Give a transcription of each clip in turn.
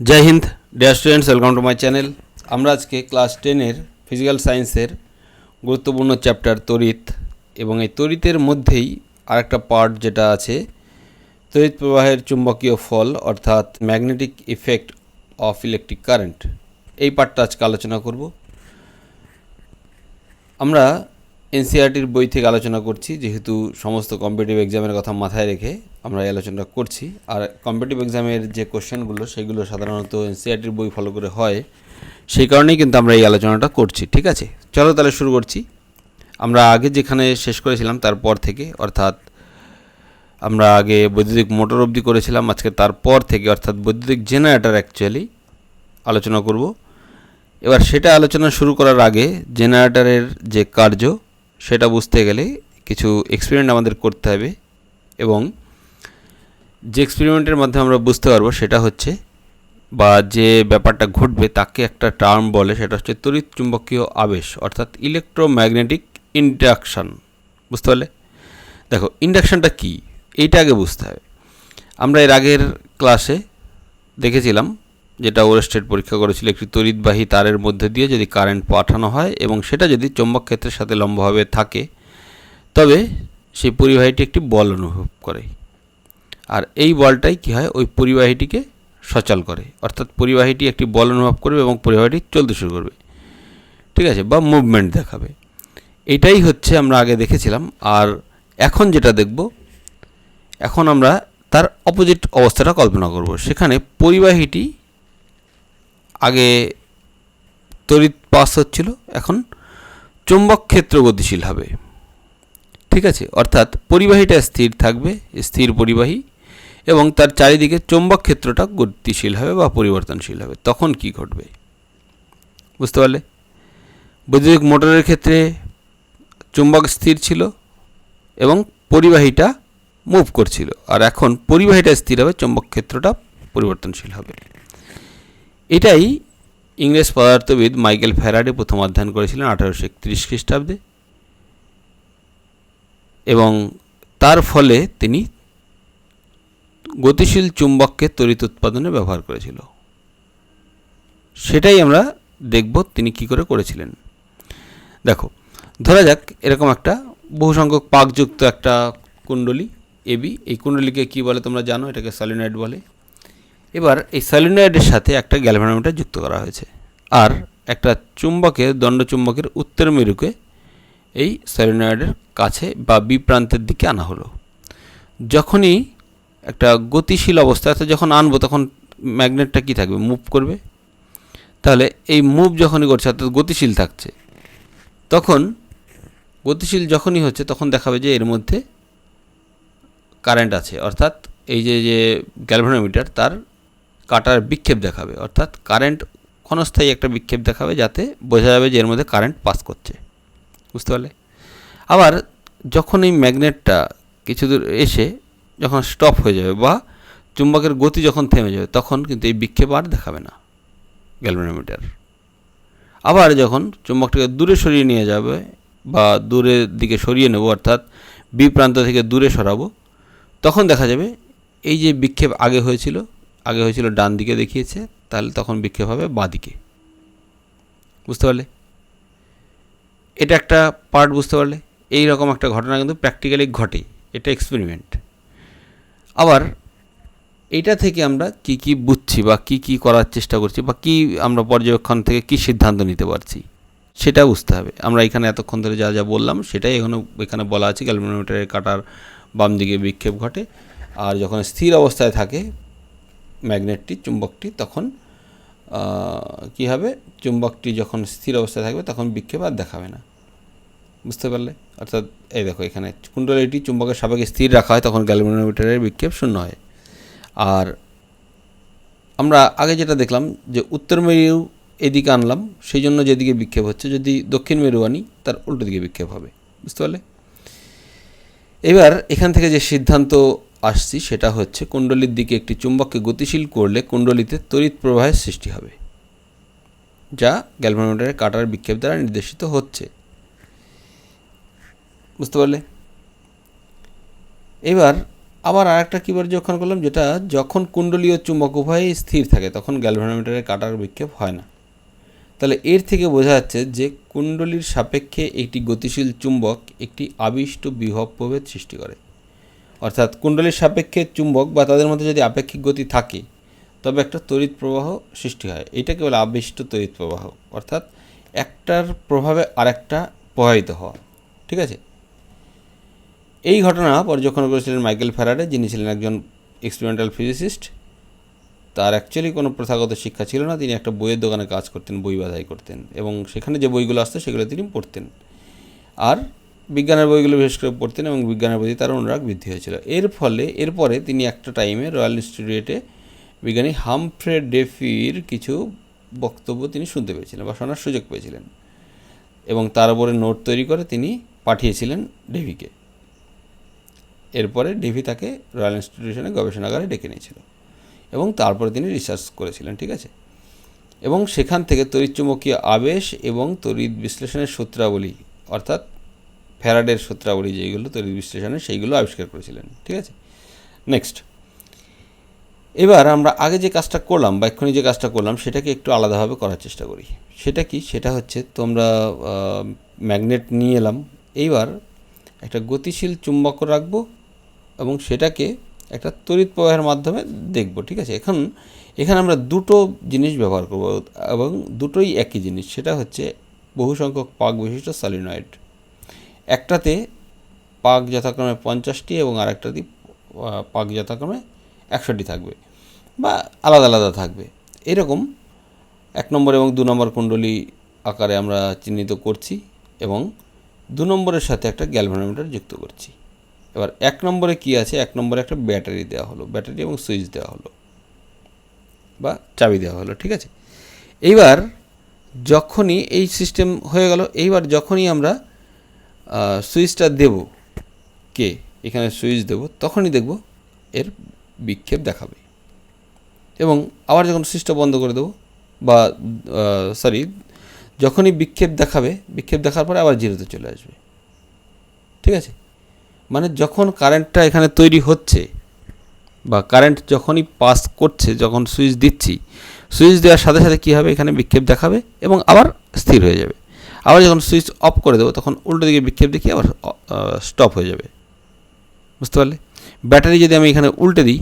Joy Hind. Dear students welcome to my channel আমরা আজকে class টেনের ফিজিক্যাল সায়েন্সের গুরুত্বপূর্ণ চ্যাপ্টার তড়িৎ এবং এই তড়িতের মধ্যেই আরেকটা পার্ট যেটা আছে, তড়িৎ প্রবাহের চুম্বকীয় ফল অর্থাৎ magnetic effect of electric current এই পার্টটা আজকে আলোচনা করব। আমরা এনসিআরটির বই থেকে আলোচনা করছি, যেহেতু সমস্ত কম্পিটিভ এক্সামের কথা মাথায় রেখে আমরা এই আলোচনাটা করছি। আর কম্পিটিভ এক্সামের যে কোশ্চেনগুলো সেগুলো সাধারণত এনসিআরটির বই ফলো করে হয়, সেই কারণেই কিন্তু আমরা এই আলোচনাটা করছি, ঠিক আছে? চলো তাহলে শুরু করছি। আমরা আগে যেখানে শেষ করেছিলাম, তারপর থেকে, অর্থাৎ আমরা আগে বৈদ্যুতিক মোটর অবধি করেছিলাম, আজকে তারপর থেকে, অর্থাৎ বৈদ্যুতিক জেনারেটর অ্যাকচুয়ালি আলোচনা করব। এবার সেটা আলোচনা শুরু করার আগে জেনারেটারের যে কার্য সেটা বুঝতে গেলে কিছু এক্সপেরিমেন্ট আমাদের করতে হবে এবং যে এক্সপেরিমেন্টের মাধ্যমে আমরা বুঝতে পারব সেটা হচ্ছে বা যে ব্যাপারটা ঘটবে তাকে একটা টার্ম বলে, সেটা হচ্ছে তড়িৎ চুম্বকীয় আবেশ, অর্থাৎ ইলেকট্রোম্যাগনেটিক ইন্ডাকশান বুঝতে পারলে? দেখো ইন্ডাকশানটা কী? এইটা আগে বুঝতে হবে। আমরা এর আগের ক্লাসে দেখেছিলাম যেটা ওরেস্টেড পরীক্ষা করেছিল, একটি তড়িৎবাহী তারের মধ্যে দিয়ে যদি কারেন্ট পাঠানো হয় এবং সেটা যদি চৌম্বক ক্ষেত্রের সাথে লম্বভাবে থাকে, তবে সেই পরিবাহীটি একটি বল অনুভব করে। আর এই বলটাই কী হয়? ওই পরিবাহীটিকে সচল করে। অর্থাৎ পরিবাহীটি একটি বল অনুভব করবে এবং পরিবাহীটি চলতে শুরু করবে। ঠিক আছে? বা মুভমেন্ট দেখাবে। এটাই হচ্ছে আমরা আগে দেখেছিলাম। আর এখন যেটা দেখব, এখন আমরা তার অপোজিট অবস্থাটা কল্পনা করব। সেখানে পরিবাহীটি আগে তড়িৎ পাস হচ্ছিল, এখন চৌম্বক ক্ষেত্র গতিশীল হবে। ঠিক আছে? অর্থাৎ পরিবাহীটা স্থির থাকবে, স্থির পরিবাহী, এবং তার চারিদিকে চৌম্বক ক্ষেত্রটা গতিশীল হবে বা পরিবর্তনশীল হবে। তখন কি ঘটবে? বুঝতে পারলে? বৈদ্যুতিক মোটরের ক্ষেত্রে চুম্বক স্থির ছিল এবং পরিবাহীটা মুভ করছিল। আর এখন পরিবাহীটা স্থির হবে, চুম্বক ক্ষেত্রটা পরিবর্তনশীল হবে। এটাই ইংরেজ পদার্থবিদ মাইকেল ফ্যারাডে প্রথম অধ্যয়ন করেছিলেন আঠারোশো একত্রিশ খ্রিস্টাব্দে। এবং তার ফলে তিনি গতিশীল চুম্বককে তড়িৎ উৎপাদনে ব্যবহার করেছিল। সেটাই আমরা দেখব তিনি কি করে করেছিলেন। দেখো, ধরা যাক এরকম একটা বহু সংখ্যক পাকযুক্ত একটা কুণ্ডলী এবি এই কুণ্ডলীকে কি বলে তোমরা জানো? এটাকে সলিনয়েড বলে। এবার এই সলিনয়েডের সাথে একটা গ্যালভানোমিটার যুক্ত করা হয়েছে। আর একটা চুম্বকের দণ্ডচুম্বকের উত্তর মেরুকে এই সলিনয়েডের কাছে বা বি প্রান্তের দিকে আনা হলো। যখনই একটা গতিশীল অবস্থা, অর্থাৎ যখন আনব তখন ম্যাগনেটটা কি থাকবে? মুভ করবে। তাহলে এই মুভ যখনই করছে, অর্থাৎ গতিশীল থাকছে, তখন গতিশীল যখনই হচ্ছে, তখন দেখাবে যে এর মধ্যে কারেন্ট আছে। অর্থাৎ এই যে যে গ্যালভানোমিটার, তার কাটার বিক্ষেপ দেখাবে, অর্থাৎ কারেন্ট ক্ষণস্থায়ী একটা বিক্ষেপ দেখাবে যাতে বোঝা যাবে যে এর মধ্যে কারেন্ট পাস করছে। বুঝতে পারলে? আবার যখন এই ম্যাগনেটটা কিছু দূর এসে যখন স্টপ হয়ে যাবে বা চুম্বকের গতি যখন থেমে যাবে, তখন কিন্তু এই বিক্ষেপ আর দেখাবে না গ্যালভানোমিটার আবার যখন চুম্বকটাকে দূরে সরিয়ে নিয়ে যাবে বা দূরের দিকে সরিয়ে নেব, অর্থাৎ বি প্রান্ত থেকে দূরে সরাবো, তখন দেখা যাবে এই যে বিক্ষেপ আগে হয়েছিল আগে হয়েছিল ডান দিকে দেখিয়েছে, তাহলে তখন বিক্ষেপ হবে বাঁ দিকে। বুঝতে পারলে? এটা একটা পার্ট বুঝতে পারলে? এই রকম একটা ঘটনা কিন্তু প্র্যাকটিক্যালি ঘটে এটা এক্সপেরিমেন্ট আবার এটা থেকে আমরা কি কি বুঝছি বা কি কি করার চেষ্টা করছি বা কি আমরা পর্যবেক্ষণ থেকে কি সিদ্ধান্ত নিতে পারছি, সেটা বুঝতে হবে। আমরা এখানে এতক্ষণ ধরে যা যা বললাম, সেটাই এখানে এখানে বলা আছে গ্যালভানোমিটারের কাটার বাম দিকে বিক্ষেপ ঘটে। আর যখন স্থির অবস্থায় থাকে ম্যাগনেটটি, চুম্বকটি, তখন কী হবে? চুম্বকটি যখন স্থির অবস্থায় থাকবে, তখন বিক্ষেপ আর দেখাবে না। বুঝতে পারলে? অর্থাৎ, এই দেখো এখানে, কুণ্ডলীটি চুম্বকের সাপেক্ষে স্থির রাখা হয়, তখন গ্যালভানোমিটারের বিক্ষেপ শূন্য হয়। আর আমরা আগে যেটা দেখলাম, যে উত্তর মেরু এদিকে আনলাম, সেই জন্য যেদিকে বিক্ষেপ হচ্ছে, যদি দক্ষিণ মেরু আনি, তার উল্টো দিকে বিক্ষেপ হবে। বুঝতে পারলে? এবার, এখান থেকে যে সিদ্ধান্ত আসছি, সেটা হচ্ছে কুণ্ডলীর দিকে একটি চুম্বককে গতিশীল করলে কুণ্ডলিতে তড়িৎ প্রবাহের সৃষ্টি হবে, যা গ্যালভানোমিটারের কাটার বিক্ষেপ দ্বারা নির্দেশিত হচ্ছে। বুঝতে পারলে? এবার আবার আরেকটা কী পর্যবেক্ষণ করলাম, যেটা যখন কুণ্ডলী ও চুম্বক উভয়ই স্থির থাকে, তখন গ্যালভানোমিটারের কাটার বিক্ষেপ হয় না। তাহলে এর থেকে বোঝা যাচ্ছে যে কুণ্ডলীর সাপেক্ষে একটি গতিশীল চুম্বক একটি আবিষ্ট বিভব প্রভেদ সৃষ্টি করে। অর্থাৎ কুণ্ডলীর সাপেক্ষে চুম্বক বা তাদের মধ্যে যদি আপেক্ষিক গতি থাকে, তবে একটা তড়িৎ প্রবাহ সৃষ্টি হয়। এটাকে বলে আবিষ্ট তড়িৎ প্রবাহ। অর্থাৎ একটার প্রভাবে আরেকটা প্রভাবিত হওয়া। ঠিক আছে? এই ঘটনা পর্যবেক্ষণ করেছিলেন মাইকেল ফ্যারাডে যিনি ছিলেন একজন এক্সপেরিমেন্টাল ফিজিসিস্ট তার অ্যাকচুয়ালি কোনো প্রথাগত শিক্ষা ছিল না। তিনি একটা বইয়ের দোকানে কাজ করতেন, বই বাধাই করতেন এবং সেখানে যে বইগুলো আসতো সেগুলো তিনি পড়তেন। আর বিজ্ঞানের বইগুলো বিশেষ করে পড়তেন এবং বিজ্ঞানের প্রতি তার অনুরাগ বৃদ্ধি হয়েছিল। এর ফলে এরপরে তিনি একটা টাইমে রয়্যাল ইনস্টিটিউটে বিজ্ঞানী হামফ্রে ডেফির কিছু বক্তব্য তিনি শুনতে পেয়েছিলেন বা শোনার সুযোগ পেয়েছিলেন এবং তার উপরে নোট তৈরি করে তিনি পাঠিয়েছিলেন ডেভিকে এরপরে ডেভি তাকে রয়্যাল ইনস্টিটিউশনে গবেষণাগারে ডেকে নিয়েছিল এবং তারপরে তিনি রিসার্চ করেছিলেন, ঠিক আছে? এবং সেখান থেকে তড়িৎচুম্বকীয় আবেশ এবং তড়িৎ বিশ্লেষণের সূত্রাবলী, অর্থাৎ ফ্যারাডের সূত্রাবলী যেগুলো তড়িৎ বিশ্লেষণে সেইগুলো আবিষ্কার করেছিলেন, ঠিক আছে? নেক্সট এবার আমরা আগে যে কাজটা করলাম বা এক্ষুনি যে কাজটা করলাম সেটাকে একটু আলাদাভাবে করার চেষ্টা করি। সেটা কি? সেটা হচ্ছে তোমরা ম্যাগনেট নিয়ে এলাম। এইবার একটা গতিশীল চুম্বক রাখব এবং সেটাকে একটা তড়িৎ প্রবাহের মাধ্যমে দেখব, ঠিক আছে? এখন, এখানে আমরা দুটো জিনিস ব্যবহার করব এবং দুটোই একই জিনিস। সেটা হচ্ছে বহু সংখ্যক পাক বিশিষ্ট সলিনয়েড একটাতে পাক যথাক্রমে পঞ্চাশটি এবং আরেকটাতে পাক যথাক্রমে একশোটি থাকবে বা আলাদা আলাদা থাকবে। এরকম এক নম্বর এবং দু নম্বর কুণ্ডলী আকারে আমরা চিহ্নিত করছি এবং দু নম্বরের সাথে একটা গ্যালভানোমিটার যুক্ত করছি। এবার এক নম্বরে কি আছে? এক নম্বরে একটা ব্যাটারি দেওয়া হলো, ব্যাটারি এবং সুইচ দেওয়া হলো বা চাবি দেওয়া হলো, ঠিক আছে? এইবার যখনই এই সিস্টেম হয়ে গেল, এইবার যখনই আমরা সুইচটা দেব। কে? এখানে সুইচ দেব, তখনই দেখব এর বিক্ষেপ দেখাবে। এবং আবার যখন সুইচটা বন্ধ করে দেবো, বা সরি যখনই বিক্ষেপ দেখাবে, বিক্ষেপ দেখার পরে আবার জিরোতে চলে আসবে। ঠিক আছে? মানে যখন কারেন্টটা এখানে তৈরি হচ্ছে, বা কারেন্ট যখনই পাস করছে, যখন সুইচ দিচ্ছি, সুইচ দেওয়ার সাথে সাথে কী হবে? এখানে বিক্ষেপ দেখাবে এবং আবার স্থির হয়ে যাবে। আবার যখন সুইচ অফ করে দেবো, তখন উল্টো দিকে বিক্ষেপ দেখিয়ে আবার স্টপ হয়ে যাবে। বুঝতে পারলে? ব্যাটারি যদি আমি এখানে উল্টে দিই,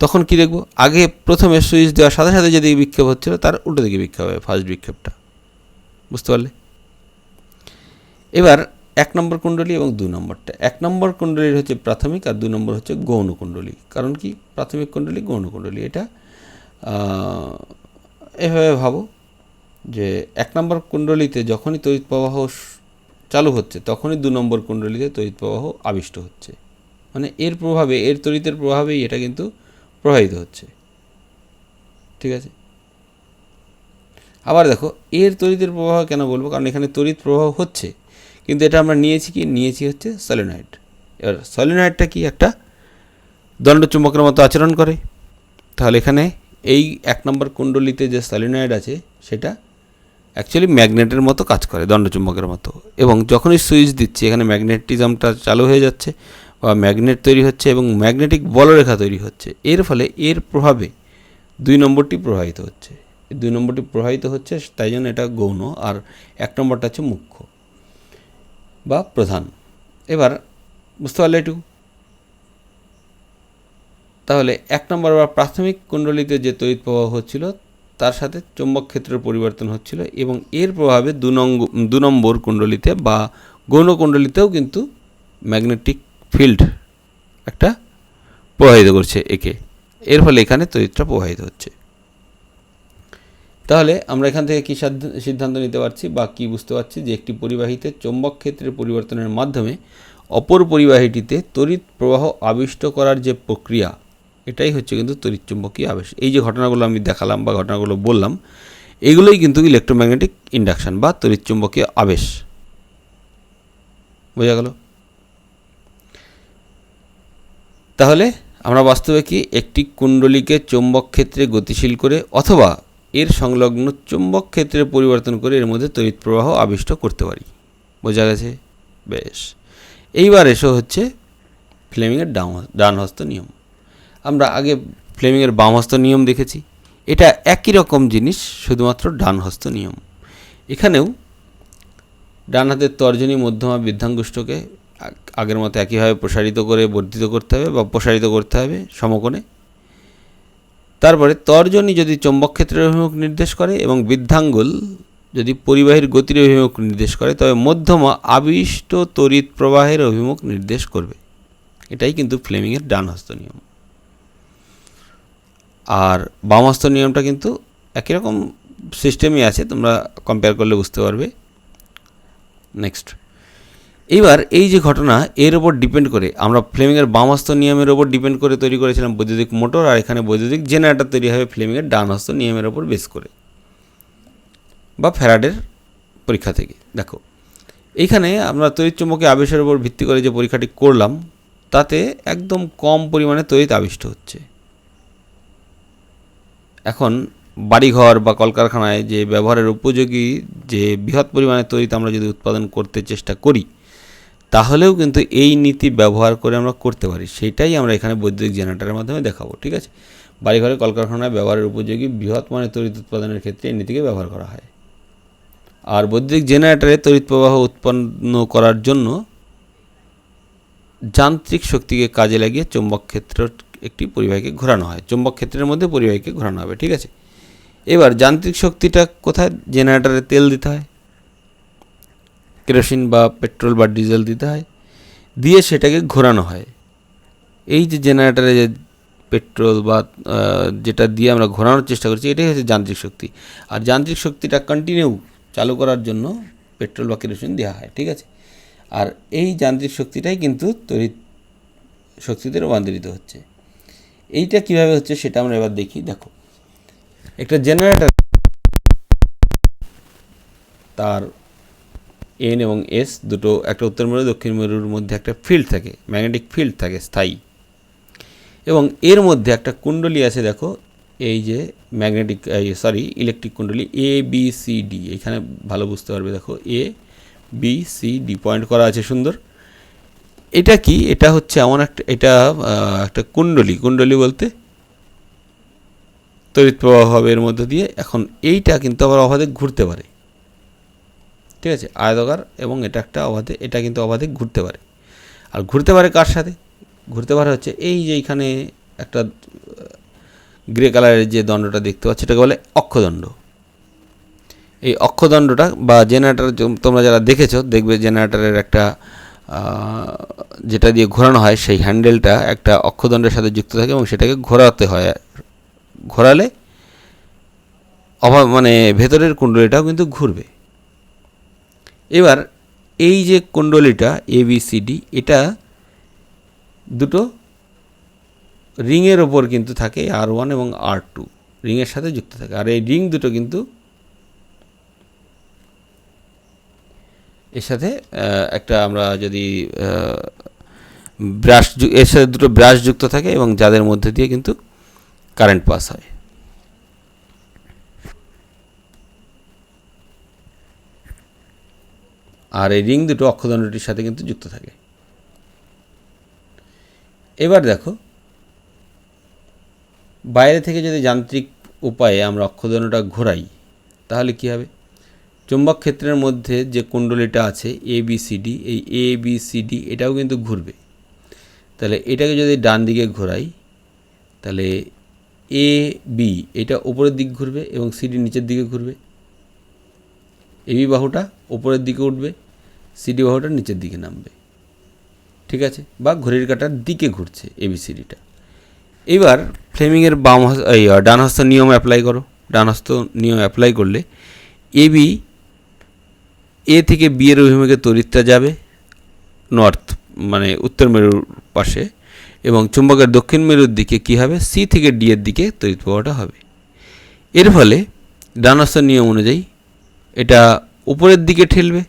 তখন কি দেখব? আগে প্রথমে সুইচ দেওয়ার সাথে সাথে যেদিকে বিক্ষেপ হচ্ছিল, তার উল্টো দিকে বিক্ষেপ হবে ফার্স্ট বিক্ষেপটা। বুঝতে পারলে? এবার এক নম্বর কুণ্ডলী এবং দু নম্বরটা। এক নম্বর কুণ্ডলীর হচ্ছে প্রাথমিক আর দু নম্বর হচ্ছে গৌণ কুণ্ডলী। কারণ কি? প্রাথমিক কুণ্ডলী, গৌণ কুণ্ডলী। এটা এভাবে ভাবো। যে এক নম্বর কুণ্ডলীতে যখনই তড়িৎ প্রবাহ চালু হচ্ছে, তখনই দু নম্বর কুণ্ডলীতে তড়িৎ প্রবাহ আবিষ্ট হচ্ছে। মানে এর প্রভাবে, এর তড়িতের প্রভাবেই এটা কিন্তু প্রবাহিত হচ্ছে। ঠিক আছে? আবার দেখো, এর তড়িতের প্রবাহ কেন বলব? কারণ এখানে তড়িৎ প্রবাহ হচ্ছে, কিন্তু এটা আমরা নিয়েছি কি? নিয়েছি হচ্ছে সলিনয়েড এবার সলিনয়েডটা কি? একটা দণ্ডচুম্বকের মতো আচরণ করে। তাহলে এখানে এই এক নম্বর কুণ্ডলিতে যে সলিনয়েড আছে, সেটা অ্যাকচুয়ালি ম্যাগনেটের মতো কাজ করে, দণ্ডচুম্বকের মতো। এবং যখনই সুইচ দিচ্ছি, এখানে ম্যাগনেটিজমটা চালু হয়ে যাচ্ছে, বা ম্যাগনেট তৈরি হচ্ছে এবং ম্যাগনেটিক বলরেখা তৈরি হচ্ছে, এর ফলে এর প্রভাবে দুই নম্বরটি প্রবাহিত হচ্ছে। দুই নম্বরটি প্রবাহিত হচ্ছে, তাই জন্য এটা গৌণ, আর এক নম্বরটা হচ্ছে মুখ্য বা প্রধান। এবার, বুঝতে পারলে একটু? তাহলে এক নম্বর বা প্রাথমিক কুণ্ডলিতে যে তড়িৎ প্রবাহ হচ্ছিল তার সাথে চৌম্বক ক্ষেত্রের পরিবর্তন হচ্ছিল এবং এর প্রভাবে দু নম্বর দু নম্বর কুণ্ডলিতে বা গৌণ কুণ্ডলিতেও কিন্তু ম্যাগনেটিক ফিল্ড একটা প্রভাবিত করছে একে। এর ফলে এখানে তড়িৎটা প্রভাবিত হচ্ছে। তাহলে আমরা এখান থেকে কী সিদ্ধান্ত নিতে পারছি বা কী বুঝতে পারছি যে একটি পরিবাহীতে চৌম্বক ক্ষেত্রের পরিবর্তনের মাধ্যমে অপর পরিবাহীটিতে তড়িৎ প্রবাহ আবিষ্ট করার যে প্রক্রিয়া এটাই হচ্ছে কিন্তু তড়িৎ চুম্বকীয় আবেশ। এই যে ঘটনাগুলো আমি দেখালাম বা ঘটনাগুলো বললাম, এগুলোই কিন্তু ইলেকট্রোম্যাগনেটিক ইন্ডাকশান বা তড়িৎ চুম্বকীয় আবেশ। বোঝা গেল? তাহলে আমরা বাস্তবে কি একটি কুণ্ডলীকে চৌম্বক ক্ষেত্রে গতিশীল করে অথবা এর সংলগ্ন চুম্বক ক্ষেত্রে পরিবর্তন করে এর মধ্যে তড়িৎ প্রবাহ আবিষ্ট করতে পারি। বোঝা গেছে? বেশ। এইবার এসো হচ্ছে ফ্লেমিংয়ের ডান ডান হস্ত নিয়ম। আমরা আগে ফ্লেমিংয়ের বাম হস্ত নিয়ম দেখেছি। এটা একই রকম জিনিস, শুধুমাত্র ডান হস্ত নিয়ম। এখানেও ডান হাতের তর্জনী মধ্যমা বৃদ্ধাঙ্গুষ্ঠকে আগের মতো একইভাবে প্রসারিত করে বর্ধিত করতে হবে বা প্রসারিত করতে হবে সমকোণে। তারপরে তর্জনী যদি চৌম্বক ক্ষেত্রের অভিমুখ নির্দেশ করে এবং বৃদ্ধাঙ্গুল যদি পরিবাহীর গতির অভিমুখ নির্দেশ করে, তবে মধ্যমা আবিষ্ট তড়িৎ প্রবাহের অভিমুখ নির্দেশ করবে। এটাই কিন্তু ফ্লেমিংয়ের ডান হস্ত নিয়ম। আর বাম হস্ত নিয়মটা কিন্তু একই রকম সিস্টেমই আছে, তোমরা কম্পেয়ার করলে বুঝতে পারবে। নেক্সট এইবার এই যে ঘটনা, এর ওপর ডিপেন্ড করে, আমরা ফ্লেমিংয়ের বামহস্ত নিয়মের ওপর ডিপেন্ড করে তৈরি করেছিলাম বৈদ্যুতিক মোটর, আর এখানে বৈদ্যুতিক জেনারেটর তৈরি হবে ফ্লেমিংয়ের ডানহস্ত নিয়মের ওপর বেস করে, বা ফ্যারাডের পরীক্ষা থেকে। দেখো, এইখানে আমরা তড়িৎ চুম্বকে আবেশের উপর ভিত্তি করে যে পরীক্ষাটি করলাম, তাতে একদম কম পরিমাণে তড়িৎ আবিষ্ট হচ্ছে। এখন বাড়িঘর বা কলকারখানায় যে ব্যবহারের উপযোগী যে বৃহৎ পরিমাণে তড়িৎ আমরা যদি উৎপাদন করতে চেষ্টা করি, তাহলেও কিন্তু এই নীতি ব্যবহার করে আমরা করতে পারি। সেটাই আমরা এখানে বৈদ্যুতিক জেনারেটরের মাধ্যমে দেখাবো, ঠিক আছে? বাড়িঘরে কলকারখানায় ব্যবহারের উপযোগী বৃহৎ মানের তড়িৎ উৎপাদনের ক্ষেত্রে এই নীতিকে ব্যবহার করা হয়। আর বৈদ্যুতিক জেনারেটরে তড়িৎ প্রবাহ উৎপন্ন করার জন্য যান্ত্রিক শক্তিকে কাজে লাগিয়ে চৌম্বক ক্ষেত্র একটি পরিবাহীকে ঘোরানো হয়, চুম্বক ক্ষেত্রের মধ্যে পরিবাহীকে ঘোরানো হবে, ঠিক আছে? এবার যান্ত্রিক শক্তিটা কোথায়? জেনারেটরে তেল দিতে হয়, কেরোসিন বা পেট্রোল বা ডিজেল দিতে হয়, দিয়ে সেটাকে ঘোরানো হয়। এই যে জেনারেটরে যে পেট্রোল বা যেটা দিয়ে আমরা ঘোরানোর চেষ্টা করছি, এটাই হচ্ছে যান্ত্রিক শক্তি। আর যান্ত্রিক শক্তিটা কন্টিনিউ চালু করার জন্য পেট্রোল বা কেরোসিন দেওয়া হয়, ঠিক আছে? আর এই যান্ত্রিক শক্তিটাই কিন্তু তড়িৎ শক্তিতে রূপান্তরিত হচ্ছে। এইটা কীভাবে হচ্ছে সেটা আমরা এবার দেখি, দেখো। একটা জেনারেটর তার এন এবং এস দুটো একটা উত্তর মেরু, দক্ষিণ মেরুর মধ্যে একটা ফিল্ড থাকে ম্যাগনেটিক ফিল্ড থাকে, স্থায়ী। এবং এর মধ্যে একটা কুণ্ডলী আছে, দেখো, এই যে ম্যাগনেটিক সরি ইলেকট্রিক কুণ্ডলী এ বি সি ডি এখানে ভালো বুঝতে পারবে, দেখো A B C D point করা আছে সুন্দর। এটা কি? এটা হচ্ছে এমন একটা, এটা একটা কুণ্ডলী। কুণ্ডলী বলতে তড়িৎ প্রবাহ হবে এর মধ্যে দিয়ে। এখন এইটা কিন্তু আবার অবাধে ঘুরতে পারে। ঠিক আছে? আয়তকার এবং এটা একটা অবাধে, এটা কিন্তু অবাধে ঘুরতে পারে। আর ঘুরতে পারে কার সাথে? ঘুরতে পারে হচ্ছে এই যে এখানে একটা গ্রে কালারের যে দণ্ডটা দেখতে পাচ্ছ, এটাকে বলে অক্ষদণ্ড। এই অক্ষদণ্ডটা বা জেনারেটার, তোমরা যারা দেখেছ, দেখবে জেনারেটারের একটা যেটা দিয়ে ঘোরানো হয়, সেই হ্যান্ডেলটা একটা অক্ষদণ্ডের সাথে যুক্ত থাকে এবং সেটাকে ঘোরাতে হয়। ঘোরালে অভাব মানে ভেতরের কুণ্ডলিটাও কিন্তু ঘুরবে। এবার এই যে কুণ্ডলিটা এ বি সি ডি এটা দুটো রিংয়ের ওপর কিন্তু থাকে আর ওয়ান এবং আর টু রিংয়ের সাথে যুক্ত থাকে। আর এই রিং দুটো কিন্তু এর সাথে একটা আমরা যদি ব্রাশ এর সাথে দুটো ব্রাশ যুক্ত থাকে এবং যাদের মধ্যে দিয়ে কিন্তু কারেন্ট পাস হয়। আর এই রিং দুটো অক্ষদণ্ডটির সাথে কিন্তু যুক্ত থাকে। এবার দেখো, বাইরে থেকে যদি যান্ত্রিক উপায়ে আমরা অক্ষদণ্ডটা ঘোরাই, তাহলে কি হবে? চুম্বক ক্ষেত্রের মধ্যে যে কুণ্ডলীটা আছে এ বি সি ডি এই এ বি সি ডি এটাও কিন্তু ঘুরবে। তাহলে এটাকে যদি ডান দিকে ঘোরাই, তাহলে এ বি এটা উপরের দিক ঘুরবে এবং সিডি নিচের দিকে ঘুরবে। এবি বাহুটা উপরের দিকে উঠবে সিডি বাহুটা নিচের দিকে নামবে। ঠিক আছে? বা ঘড়ির কাঁটার দিকে ঘুরছে এবিসিডিটা এবার ফ্লেমিংয়ের বাম ডান হস্ত নিয়ম অ্যাপ্লাই করো। ডান হস্ত নিয়ম অ্যাপ্লাই করলে এবি এ থেকে বি এর অভিমুখে তড়িৎটা যাবে, নর্থ মানে উত্তর মেরুর পাশে, এবং চুম্বকের দক্ষিণ মেরুর দিকে কী হবে? সি থেকে ডি এর দিকে তড়িৎ প্রবাহটা হবে। এর ফলে ডান হস্তের নিয়ম অনুযায়ী এটা উপরের দিকে ঠেলবে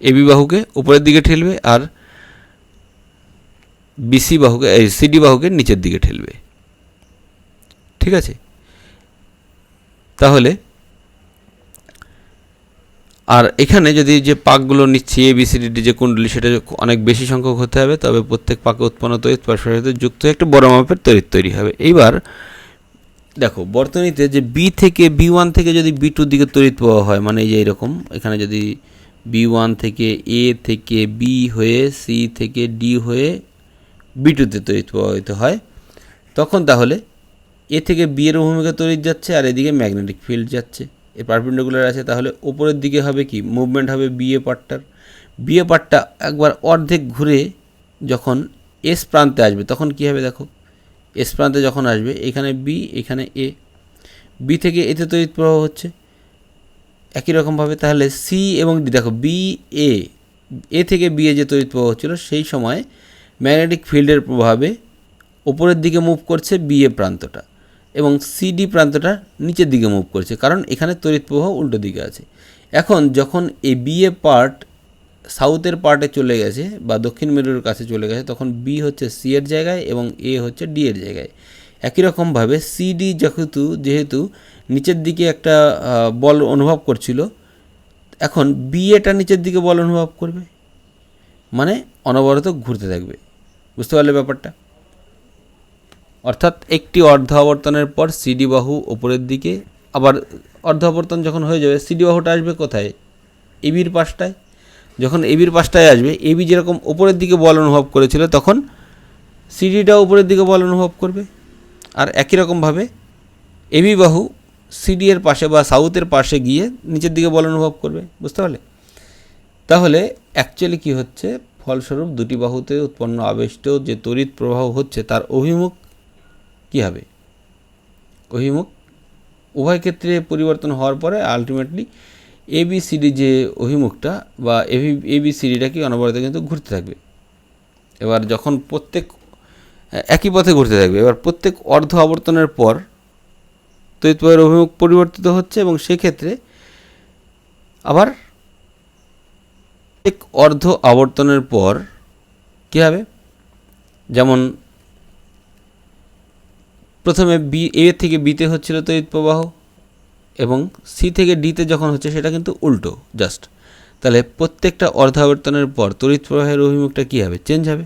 এবি বাহুকে উপরের দিকে ঠেলবে আর বিসি বাহুকে, এই সিডি বাহুকে নিচের দিকে ঠেলবে। ঠিক আছে? তাহলে আর এখানে যদি যে পাকগুলো নিচ্ছি এ বিসিডি যে কুণ্ডলী, সেটা অনেক বেশি সংখ্যক হতে হবে, তবে প্রত্যেক পাকে উৎপন্ন তড়িৎ পরস্পরের সাথে যুক্ত একটা বড় মাপের তড়িৎ তৈরি হবে। এইবার দেখো, বর্তনীতে যে বি থেকে বি ওয়ান থেকে যদি বি টুর দিকে তড়িৎ প্রবাহ হয় মানে এই যে এরকম, এখানে যদি বি ওয়ান থেকে এ থেকে বি হয়ে সি থেকে ডি হয়ে বি টুতে তড়িৎ প্রবাহিত হয়, তখন তাহলে এ থেকে বি এর ভূমিকা তড়িৎ যাচ্ছে আর এদিকে ম্যাগনেটিক ফিল্ড যাচ্ছে। এর পারপেন্ডিকুলার আছে, তাহলে ওপরের দিকে হবে কি? মুভমেন্ট হবে বি এ পার্টটার বি এ পার্টটা একবার অর্ধেক ঘুরে যখন এস প্রান্তে আসবে, তখন কি হবে দেখো? এস প্রান্তে যখন আসবে, এখানে বি এখানে এ বি থেকে এতে তড়িৎ প্রবাহ হচ্ছে। একই রকমভাবে তাহলে সি এবং ডি দেখো বি এ এ থেকে বি এ যে তড়িৎ প্রবাহ হচ্ছিল, সেই সময় ম্যাগনেটিক ফিল্ডের প্রভাবে ওপরের দিকে মুভ করছে বি এ প্রান্তটা। এবং সিডি প্রান্তটা নিচের দিকে মুভ করছে, কারণ এখানে তড়িৎ প্রবাহ উল্টো দিকে আছে। এখন যখন এ বি এ পার্ট সাউথের পার্টে চলে গেছে বা দক্ষিণ মেরুর কাছে চলে গেছে, তখন বি হচ্ছে সি এর জায়গায় এবং এ হচ্ছে ডি এর জায়গায়। একই রকমভাবে সিডি যেহেতু যেহেতু নিচের দিকে একটা বল অনুভব করছিল, এখন বি এটা নিচের দিকে বল অনুভব করবে? মানে অনবরত ঘুরতে থাকবে। বুঝতে পারলে ব্যাপারটা? অর্থাৎ একটি অর্ধ আবর্তনের পর সিডি বাহু ওপরের দিকে, আবার অর্ধ আবর্তন যখন হয়ে যাবে, সিডি বাহুটা আসবে কোথায়? এবির পাশটায়। যখন এবির পাশটায় আসবে এবি যেরকম ওপরের দিকে বল অনুভব করেছিল, তখন সিডিটা উপরের দিকে বল অনুভব করবে। আর একই রকমভাবে এবি বাহু সিডি এর পাশে বা সাউথের পাশে গিয়ে নিচের দিকে বল অনুভব করবে, বুঝতে পারলে? তাহলে অ্যাকচুয়ালি কি হচ্ছে? ফলস্বরূপ দুটি বাহুতে উৎপন্ন আবেষ্ট যে তড়িৎ প্রবাহ হচ্ছে, তার অভিমুখ কী হবে? অভিমুখ উভয় ক্ষেত্রে পরিবর্তন হওয়ার পরে আলটিমেটলি এবিসিডি যে অভিমুখটা বা এবি এবিসিডিটা কি অনবরত কিন্তু ঘুরতে থাকবে। এবার যখন প্রত্যেক, একই পথে ঘুরতে থাকবে, এবার প্রত্যেক অর্ধ আবর্তনের পর প্রবাহের অভিমুখ পরিবর্তিত হচ্ছে এবং সেক্ষেত্রে আবার এক অর্ধ আবর্তনের পর কী হবে? যেমন প্রথমে বি এ থেকে বিতে হচ্ছিল তড়িৎ প্রবাহ এবং সি থেকে ডিতে যখন হচ্ছে সেটা কিন্তু উল্টো জাস্ট তাহলে প্রত্যেকটা অর্ধ আবর্তনের পর তড়িৎ প্রবাহের অভিমুখটা কী হবে? চেঞ্জ হবে।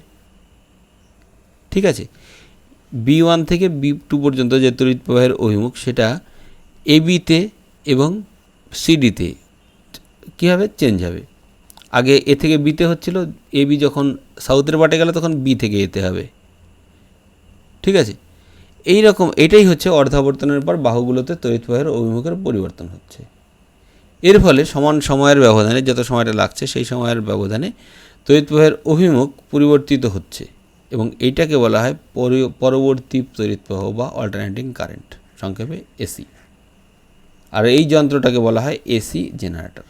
ঠিক আছে? বি ওয়ান থেকে বি টু পর্যন্ত যে তড়িৎ প্রবাহের অভিমুখ সেটা এ বিতে এবং সিডিতে কী হবে? চেঞ্জ হবে। আগে এ থেকে বিতে হচ্ছিল এ বি যখন সাউথের পাটে গেল তখন বি থেকে এতে হবে। ঠিক আছে? এই রকম এটাই হচ্ছে অর্ধাবর্তনের পর বাহুগুলোতে তড়িৎ প্রবাহের অভিমুখের পরিবর্তন হচ্ছে। এর ফলে সমান সময়ের ব্যবধানে যত সময়টা লাগছে, সেই সময়ের ব্যবধানে তড়িৎ প্রবাহের অভিমুখ পরিবর্তিত হচ্ছে এবং এইটাকে বলা হয় পরবর্তী তড়িৎ প্রবাহ বা অল্টারনেটিং কারেন্ট সংক্ষেপে এসি আর এই যন্ত্রটাকে বলা হয় এসি জেনারেটর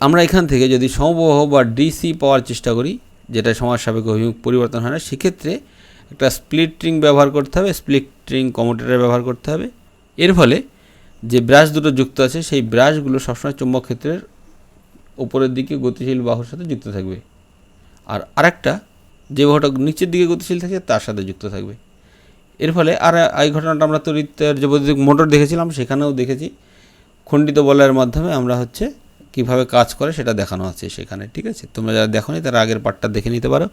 আমরা এখান থেকে যদি সমপ্রবাহ বা ডিসি পাওয়ার চেষ্টা করি, যেটা সময়ের সাপেক্ষে অভিমুখ পরিবর্তন হয় না, সেক্ষেত্রে একটা স্প্লিট ট্রিং ব্যবহার করতে হবে স্প্লিট ট্রিং কমোটেটার ব্যবহার করতে হবে। এর ফলে যে ব্রাশ দুটো যুক্ত আছে, সেই ব্রাশগুলো সবসময় চুম্বক ক্ষেত্রের উপরের দিকে গতিশীল বাহুর সাথে যুক্ত থাকবে। আর আরেকটা, যে বাহুটা নিচের দিকে গতিশীল থাকে, তার সাথে যুক্ত থাকবে। এর ফলে আর এই ঘটনাটা আমরা তড়িৎের যে বৈদ্যুতিক মোটর দেখেছিলাম, সেখানেও দেখেছি। খণ্ডিত বলয়ের মাধ্যমে আমরা হচ্ছে কীভাবে কাজ করে সেটা দেখানো আছে সেখানে, ঠিক আছে? তোমরা যারা দেখো তারা আগের পার্টটা দেখে নিতে পারো,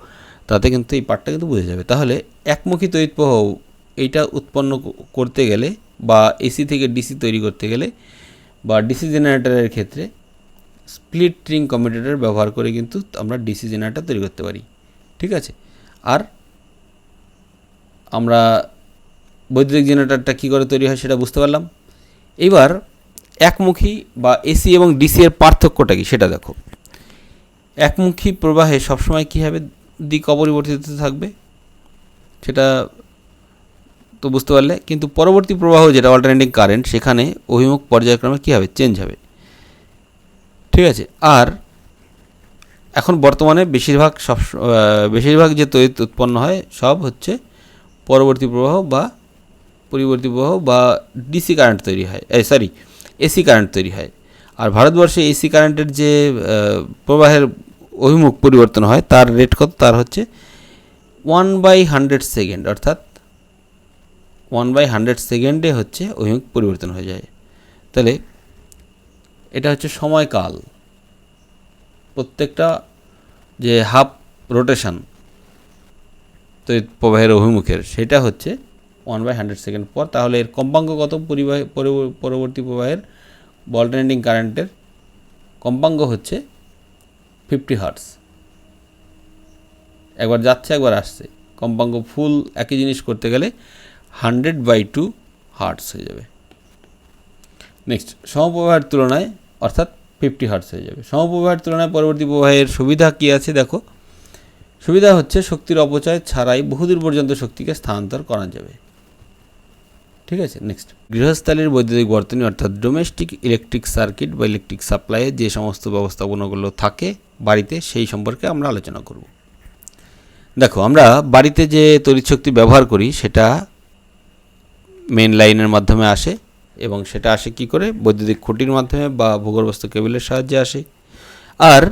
তাতে কিন্তু এই পার্টটা কিন্তু বুঝে যাবে। তাহলে একমুখী তড়িৎ প্রবাহ এইটা উৎপন্ন করতে গেলে বা এসি থেকে ডিসি তৈরি করতে গেলে বা ডিসি জেনারেটরের ক্ষেত্রে স্প্লিট ট্রিং কমিউটেটর ব্যবহার করে কিন্তু আমরা ডিসি জেনারেটর তৈরি করতে পারি, ঠিক আছে? আর আমরা বৈদ্যুতিক জেনারেটরটা কী করে তৈরি হয় সেটা বুঝতে পারলাম। এবার একমুখী বা এসি এবং ডিসি এর পার্থক্যটা কি? সেটা দেখো। একমুখী প্রবাহে সবসময় কী হবে? দিক অপরিবর্তিত থাকবে। সেটা তো বুঝতে পারলে। কিন্তু পরবর্তী প্রবাহ যেটা অল্টারনেটিং কারেন্ট সেখানে অভিমুখ পর্যায়ক্রমে কী হবে? চেঞ্জ হবে। ঠিক আছে? আর এখন বর্তমানে বেশিরভাগ সব বেশিরভাগ যে তৈরি উৎপন্ন হয়, সব হচ্ছে পরবর্তী প্রবাহ বা পরিবর্তী প্রবাহ বা ডিসি কারেন্ট তৈরি হয়। সরি এসি কারেন্ট তৈরি হয়। আর ভারতবর্ষে এসি কারেন্টের যে প্রবাহের অভিমুখ পরিবর্তন হয়, তার রেট কত? তার হচ্ছে ওয়ান বাই হান্ড্রেড সেকেন্ড অর্থাৎ ওয়ান বাই হান্ড্রেড সেকেন্ডে হচ্ছে অভিমুখ পরিবর্তন হয়ে যায়। তাহলে এটা হচ্ছে সময়কাল। প্রত্যেকটা যে হাফ রোটেশন তড়িৎ প্রবাহের অভিমুখের, সেটা হচ্ছে ওয়ান বাই হান্ড্রেড সেকেন্ড পর, তাহলে এর কম্পাঙ্ক কত পরিবাহ পরবর্তী প্রবাহের অল্টারনেটিং কারেন্টের কম্পাঙ্ক হচ্ছে ফিফটি হার্টস একবার যাচ্ছে, একবার আসছে। কম্পাঙ্ক ফুল একই জিনিস করতে গেলে হান্ড্রেড বাই টু হার্টস হয়ে যাবে। নেক্সট সমপ্রবাহের তুলনায়, অর্থাৎ ফিফটি হার্টস হয়ে যাবে। সমপ্রবাহের তুলনায় পরবর্তী প্রবাহের সুবিধা কী আছে দেখো? সুবিধা হচ্ছে শক্তির অপচয় ছাড়াই বহুদূর পর্যন্ত শক্তিকে স্থানান্তর করা যাবে। ঠিক আছে নেক্সট গৃহস্থালীর বৈদ্যুতিক বর্তনী অর্থাৎ ডোমেস্টিক ইলেকট্রিক সার্কিট বা ইলেকট্রিক সাপ্লাইয়ে যে সমস্ত ব্যবস্থাপনাগুলো থাকে বাড়িতে, সেই সম্পর্কে আমরা আলোচনা করব। দেখো, আমরা বাড়িতে যে তড়িৎ শক্তি ব্যবহার করি, সেটা মেন লাইনের মাধ্যমে আসে এবং সেটা আসে কি করে? বৈদ্যুতিক খুঁটির মাধ্যমে বা ভূগর্ভস্থ কেবলের সাহায্যে আসে। আর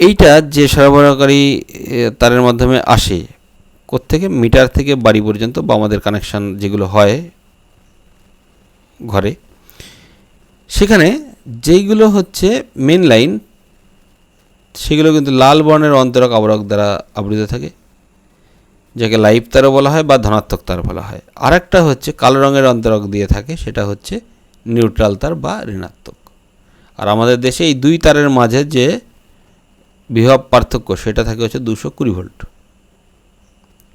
এইটা যে সরবরাহকারী তারের মাধ্যমে আসে কোত্থেকে? মিটার থেকে বাড়ি পর্যন্ত বা আমাদের কানেকশান যেগুলো হয় ঘরে। সেখানে যেইগুলো হচ্ছে মেন লাইন সেগুলো কিন্তু লাল বর্ণের অন্তরক আবরক দ্বারা আবৃত থাকে, যাকে লাইভ তারও বলা হয় বা ধনাত্মক তার বলা হয়। আরেকটা হচ্ছে কালো রঙের অন্তরক দিয়ে থাকে, সেটা হচ্ছে নিউট্রাল তার বা ঋণাত্মক। আর আমাদের দেশে এই দুই তারের মাঝে যে বিভব পার্থক্য, সেটা থাকে হচ্ছে দুশো কুড়ি ভোল্ট।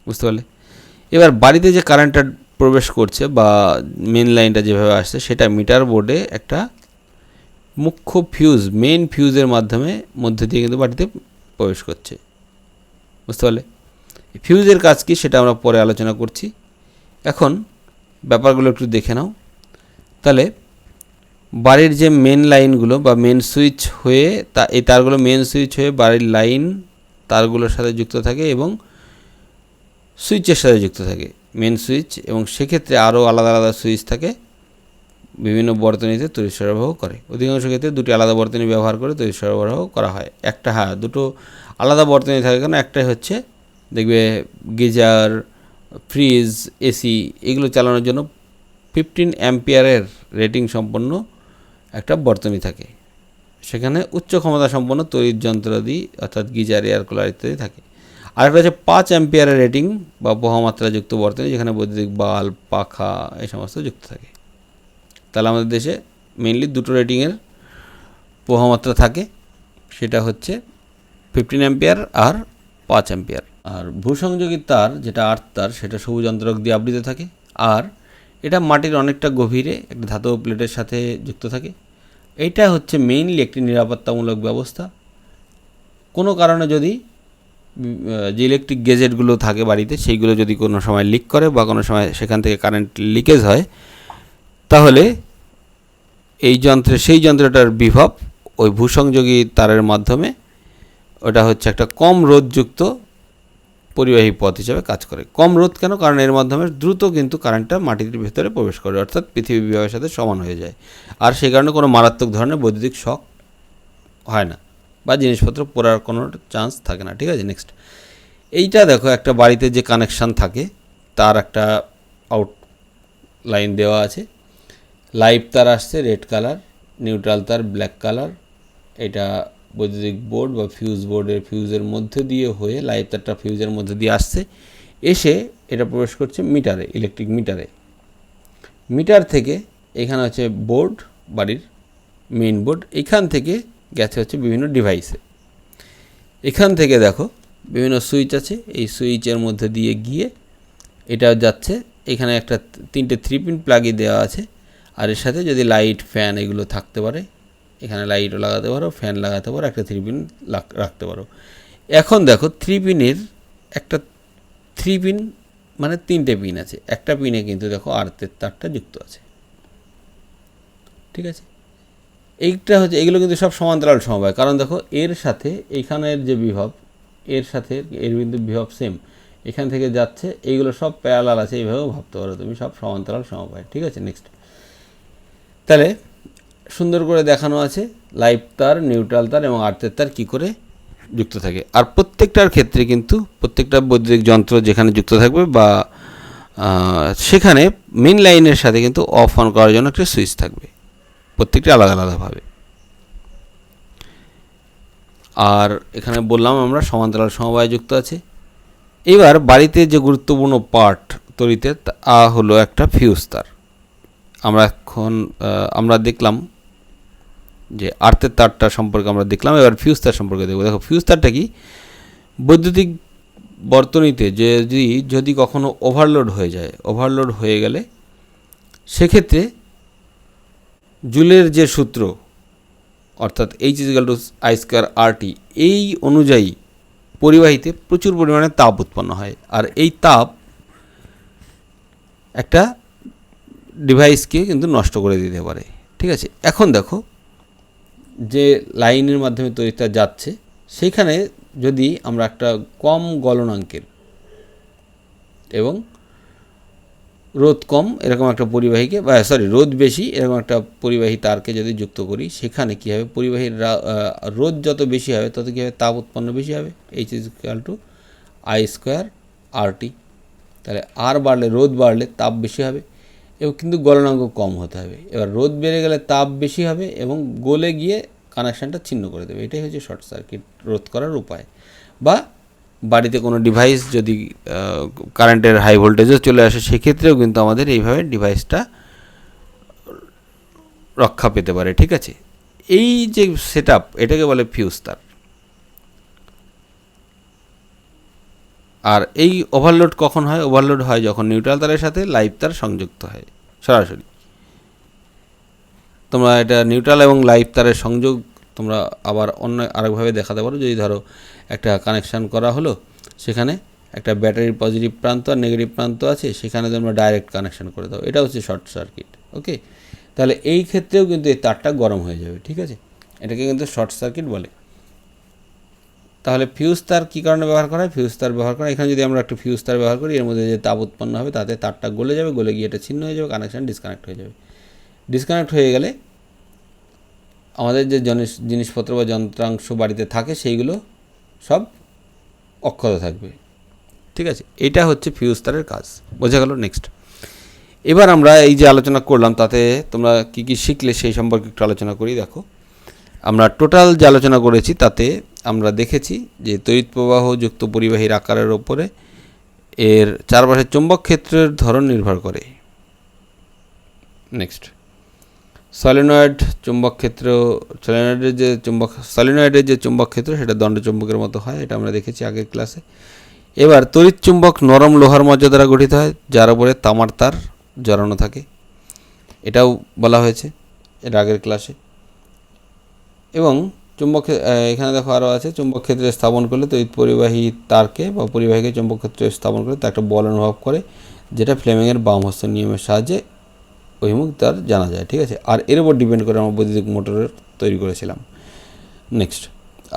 বুঝতে পারলে? এবার বাড়িতে যে কারেন্টটা প্রবেশ করছে বা মেন লাইনটা যেভাবে আসছে, সেটা মিটার বোর্ডে একটা মুখ্য ফিউজ মেন ফিউজের মাধ্যমে মধ্যে দিয়ে কিন্তু বাড়িতে প্রবেশ করছে। বুঝতে পারলে? ফিউজের কাজ কি সেটা আমরা পরে আলোচনা করছি। এখন ব্যাপারগুলো একটু দেখে নাও। তাহলে বাড়ির যে মেন লাইনগুলো বা মেন সুইচ হয়ে তা, এই তারগুলো মেন সুইচ হয়ে বাড়ির লাইন তারগুলোর সাথে যুক্ত থাকে এবং সুইচের সাথে যুক্ত থাকে মেন সুইচ, এবং সেক্ষেত্রে আরও আলাদা আলাদা সুইচ থাকে, বিভিন্ন বর্তনীতে তড়িৎ সরবরাহ করে। অধিকাংশ ক্ষেত্রে দুটি আলাদা বর্তনী ব্যবহার করে তড়িৎ সরবরাহ করা হয়। একটা হ্যাঁ দুটো আলাদা বর্তনী থাকে কেন? একটাই হচ্ছে, দেখবে গিজার, ফ্রিজ, এসি, এগুলো চালানোর জন্য ফিফটিন অ্যাম্পিয়ারের রেটিং সম্পন্ন একটা বর্তনী থাকে। সেখানে উচ্চ ক্ষমতা সম্পন্ন তড়িৎ যন্ত্রাদি, অর্থাৎ গিজার, এয়ার কুলার ইত্যাদি থাকে। আরেকটা হচ্ছে পাঁচ অ্যাম্পিয়ারের রেটিং বা বহমাত্রা যুক্ত বর্তনী, যেখানে বৈদ্যুতিক বাল্ব, পাখা এই সমস্ত যুক্ত থাকে। তাহলে আমাদের দেশে মেনলি দুটো রেটিংয়ের বহমাত্রা থাকে। সেটা হচ্ছে ফিফটিন অ্যাম্পিয়ার আর পাঁচ অ্যাম্পিয়ার আর ভূসংযোগী তার, যেটা আর্থ তার, সেটা সবুজ অন্তরক দিয়ে আবৃত থাকে। আর এটা মাটির অনেকটা গভীরে একটা ধাতব প্লেটের সাথে যুক্ত থাকে। এইটা হচ্ছে মেইনলি একটি নিরাপত্তামূলক ব্যবস্থা। কোনো কারণে যদি যে ইলেকট্রিক গেজেটগুলো থাকে বাড়িতে, সেইগুলো যদি কোনো সময় লিক করে বা কোনো সময় সেখান থেকে কারেন্ট লিকেজ হয়, তাহলে এই যন্ত্রে সেই যন্ত্রটার বিভব ওই ভূসংযোগী তারের মাধ্যমে ওটা হচ্ছে একটা কম রোধযুক্ত পরিবাহী পথ হিসাবে কাজ করে। কম রোধ কেন? কারণ এর মাধ্যমে দ্রুত কিন্তু কারেন্টটা মাটির ভেতরে প্রবেশ করে, অর্থাৎ পৃথিবী বিভাগের সাথে সমান হয়ে যায়। আর সেই কারণে কোনো মারাত্মক ধরনের বৈদ্যুতিক শখ হয় না। বা জিনিসপত্র পড়ার কোনো চান্স থাকে না, ঠিক আছে? নেক্সট এইটা দেখো, একটা বাড়িতে যে কানেকশান থাকে, তার একটা আউট লাইন দেওয়া আছে। লাইভ তার আসছে রেড কালার নিউট্রাল তার ব্ল্যাক কালার এটা বৈদ্যুতিক বোর্ড বা ফিউজ বোর্ডের ফিউজের মধ্যে দিয়ে হয়ে লাইভ তারটা ফিউজের মধ্যে দিয়ে আসছে। এসে এটা প্রবেশ করছে মিটারে ইলেকট্রিক মিটারে মিটার থেকে এখানে হচ্ছে বোর্ড বাড়ির মেইন বোর্ড এখান থেকে গেছে হচ্ছে বিভিন্ন ডিভাইসে এখান থেকে দেখো, বিভিন্ন সুইচ আছে, এই সুইচের মধ্যে দিয়ে গিয়ে এটা যাচ্ছে। এখানে একটা তিনটে থ্রি পিন প্লাগই দেওয়া আছে। আর এর সাথে যদি লাইট ফ্যান এগুলো থাকতে পারে, এখানে লাইটও লাগাতে পারো ফ্যান লাগাতে পারো, একটা থ্রি পিন রাখতে পারো। এখন দেখো থ্রি পিনের একটা থ্রি পিন মানে তিনটে পিন আছে। একটা পিনে কিন্তু দেখো আর্থের তারটা যুক্ত আছে। ঠিক আছে? এইটা হচ্ছে, এগুলো কিন্তু সব সমান্তরাল সমবায়। কারণ দেখো, এর সাথে এইখানের যে বিভব, এর সাথে এর বিন্দু বিভব সেম এখান থেকে যাচ্ছে, এইগুলো সব প্যারালাল আছে, এইভাবেও ভাবতে পারো তুমি, সব সমান্তরাল সমবায়, ঠিক আছে? নেক্সট তাহলে, সুন্দর করে দেখানো আছে লাইভ তার নিউট্রাল তার এবং আর্থের তার কী করে যুক্ত থাকে। আর প্রত্যেকটার ক্ষেত্রে কিন্তু, প্রত্যেকটা বৈদ্যুতিক যন্ত্র যেখানে যুক্ত থাকবে বা সেখানে মেন লাইনের সাথে কিন্তু অফ অন করার জন্য একটা সুইচ থাকবে। প্রত্যেকটি আলাদা আলাদাভাবে। আর এখানে বললাম আমরা, সমান্তরাল সমবায় যুক্ত আছে। এবার বাড়িতে যে গুরুত্বপূর্ণ পার্ট তৈরিতে, তা হলো একটা ফিউজ তার। আমরা এখন আমরা দেখলাম যে আর্থের তারটা সম্পর্কে আমরা দেখলাম, এবার ফিউজ তার সম্পর্কে দেখব। দেখো ফিউজ তারটা কি? বৈদ্যুতিক বর্তনীতে যদি যদি কখনো ওভারলোড হয়ে যায় ওভারলোড হয়ে গেলে, সেক্ষেত্রে জুলের যে সূত্র, অর্থাৎ H is equal to I square RT এই অনুযায়ী পরিবাহীতে প্রচুর পরিমাণে তাপ উৎপন্ন হয়। আর এই তাপ একটা ডিভাইসকে কিন্তু নষ্ট করে দিতে পারে। ঠিক আছে? এখন দেখো যে লাইনের মাধ্যমে তড়িৎটা যাচ্ছে সেইখানে যদি আমরা একটা কম গলনাঙ্কের এবং রোদ কম, এরকম একটা পরিবাহীকে, বা সরি রোদ বেশি, এরকম একটা পরিবাহী তারকে যদি যুক্ত করি, সেখানে কী হবে? পরিবাহীর রোদ যত বেশি হবে, তত কী হবে? তাপ উৎপন্ন বেশি হবে। H is equal to I square R T তাহলে আর বাড়লে রোদ বাড়লে তাপ বেশি হবে, এবং কিন্তু গলনাঙ্ক কম হতে হবে। এবার রোদ বেড়ে গেলে তাপ বেশি হবে, এবং গলে গিয়ে কানেকশানটা ছিন্ন করে দেবে। এটাই হচ্ছে শর্ট সার্কিট রোধ করার উপায়। বা বাড়িতে কোনো ডিভাইস যদি কারেন্টের হাই ভোল্টেজে চলে আসে, সেক্ষেত্রেও কিন্তু আমাদের এইভাবে ডিভাইসটা রক্ষা পেতে পারে, ঠিক আছে? এই যে সেট এটাকে বলে ফিউজ তার। আর এই ওভারলোড কখন হয়? ওভারলোড হয় যখন নিউট্রাল তারের সাথে লাইভ তার সংযুক্ত হয়, সরাসরি। তোমরা এটা নিউট্রাল এবং লাইভ তারের সংযোগ তোমরা আবার অন্য আরেকভাবে দেখাতে পারো। যদি ধরো একটা কানেকশান করা হলো, সেখানে একটা ব্যাটারির পজিটিভ প্রান্ত আর নেগেটিভ প্রান্ত আছে, সেখানে তোমরা ডাইরেক্ট কানেকশান করে দাও। এটা হচ্ছে শর্ট সার্কিট ওকে তাহলে এই ক্ষেত্রেও কিন্তু এই তারটা গরম হয়ে যাবে, ঠিক আছে? এটাকে কিন্তু শর্ট সার্কিট বলে। তাহলে ফিউজ তার কী কারণে ব্যবহার করা হয়? ফিউজ তার ব্যবহার করা এখানে যদি আমরা একটা ফিউজ তার ব্যবহার করি, এর মধ্যে যে তাপ উৎপন্ন হবে, তাতে তারটা গলে যাবে, গলে গিয়ে এটা ছিন্ন হয়ে যাবে কানেকশান ডিসকানেক্ট হয়ে যাবে। ডিসকানেক্ট হয়ে গেলে আমাদের যে জনিস- জিনিসপত্র বা যন্ত্রাংশ বাড়িতে থাকে, সেইগুলো সব অক্ষত থাকবে। ঠিক আছে? এটা হচ্ছে ফিউজ তারের কাজ। বোঝা গেল নেক্সট এবার আমরা এই যে আলোচনা করলাম, তাতে তোমরা কি কি শিখলে সেই সম্পর্কে একটু আলোচনা করি, দেখো। আমরা টোটাল যে আলোচনা করেছি, তাতে আমরা দেখেছি যে তড়িৎ প্রবাহ যুক্ত পরিবাহীর আকারের ওপরে এর চারপাশের চুম্বক ক্ষেত্রের ধরন নির্ভর করে। নেক্সট সলিনয়েড চুম্বক ক্ষেত্র, সলিনয়েডের যে চুম্বক, সলিনয়েডের যে চুম্বক ক্ষেত্র, সেটা দণ্ডচুম্বকের মতো হয়, এটা আমরা দেখেছি আগের ক্লাসে। এবার তড়িৎ চুম্বক নরম লোহার মজ্জা দ্বারা গঠিত হয়, যার উপরে তামার তার জড়ানো থাকে। এটাও বলা হয়েছে এর আগের ক্লাসে। এবং চুম্বক এখানে দেখো আরও আছে, চুম্বক ক্ষেত্রে স্থাপন করলে তড়িৎ পরিবাহী তারকে বা পরিবাহীকে চুম্বক ক্ষেত্রে স্থাপন করে তা একটা বল অনুভব করে, যেটা ফ্লেমিংয়ের বাম হস্ত নিয়মের সাহায্যে অভিমুখ তার জানা যায়, ঠিক আছে? আর এর উপর ডিপেন্ড করে আমরা বৈদ্যুতিক মোটরের তৈরি করেছিলাম। নেক্সট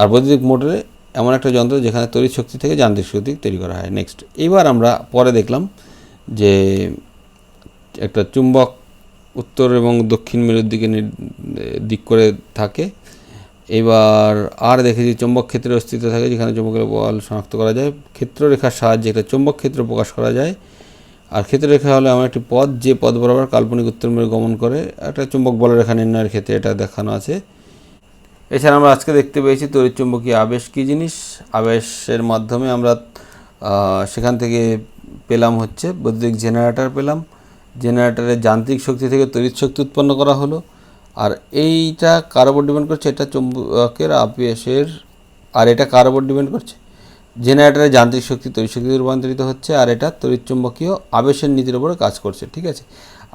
আর বৈদ্যুতিক মোটরে এমন একটা যন্ত্র যেখানে তড়িৎ শক্তি থেকে যান্ত্রিক শক্তি তৈরি করা হয়। নেক্সট এবার আমরা পরে দেখলাম যে একটা চুম্বক উত্তর এবং দক্ষিণ মেরুর দিকে দিক করে থাকে। এবার আর দেখেছি চুম্বক ক্ষেত্রের অস্তিত্ব থাকে যেখানে চুম্বকের বল শনাক্ত করা যায়। ক্ষেত্ররেখার সাহায্যে একটা চুম্বক ক্ষেত্র প্রকাশ করা যায়। আর ক্ষেত্ররেখা হলো এমন একটি পথ যে পথ বরাবর কাল্পনিক উত্তর মেরু গমন করে, একটা চুম্বক বলরেখা নির্ণয়ের ক্ষেত্রে এটা দেখানো আছে। এছাড়া আমরা আজকে দেখতে পেয়েছি তড়িৎচুম্বকীয় আবেশ কী জিনিস? আবেশের মাধ্যমে আমরা সেখান থেকে পেলাম হচ্ছে বৈদ্যুতিক জেনারেটর পেলাম। জেনারেটরের যান্ত্রিক শক্তি থেকে তড়িৎ শক্তি উৎপন্ন করা হলো। আর এইটা কার উপর ডিপেন্ড করছে? এটা চুম্বকের আবেশের, আর এটা কার উপর ডিপেন্ড করছে? জেনারেটরের যান্ত্রিক শক্তি, তড়িৎ শক্তিতে রূপান্তরিত হচ্ছে আর এটা তড়িৎচুম্বকীয় আবেশের নীতির উপরে কাজ করছে, ঠিক আছে?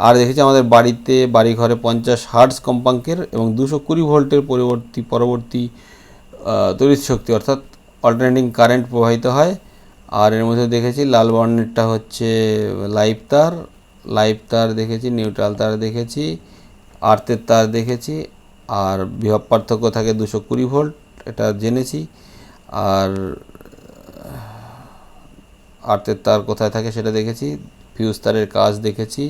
আর দেখেছি আমাদের বাড়িতে বাড়ি ঘরে পঞ্চাশ হার্টস কম্পাঙ্কের এবং দুশো কুড়ি ভোল্টের পরবর্তী পরবর্তী তড়িৎ শক্তি, অর্থাৎ অল্টারনেটিং কারেন্ট প্রবাহিত হয়। আর এর মধ্যে দেখেছি লাল বর্ণেরটা হচ্ছে লাইভ তার লাইভ তার দেখেছি, নিউট্রাল তার দেখেছি, আর্থের তার দেখেছি, আর বিভব পার্থক্য থাকে দুশো কুড়ি ভোল্ট, এটা জেনেছি। আর আর্থের তার কোথায় থাকে সেটা দেখেছি, ফিউজ তারের কাজ দেখেছি।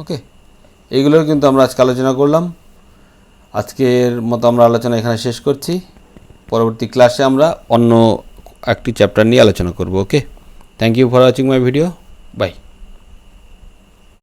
ওকে, এইগুলোর কিন্তু আমরা আজকে আলোচনা করলাম। আজকের মতো আমরা আলোচনা এখানে শেষ করছি। পরবর্তী ক্লাসে আমরা অন্য একটি চ্যাপ্টার নিয়ে আলোচনা করব, okay? Thank you for watching my video bye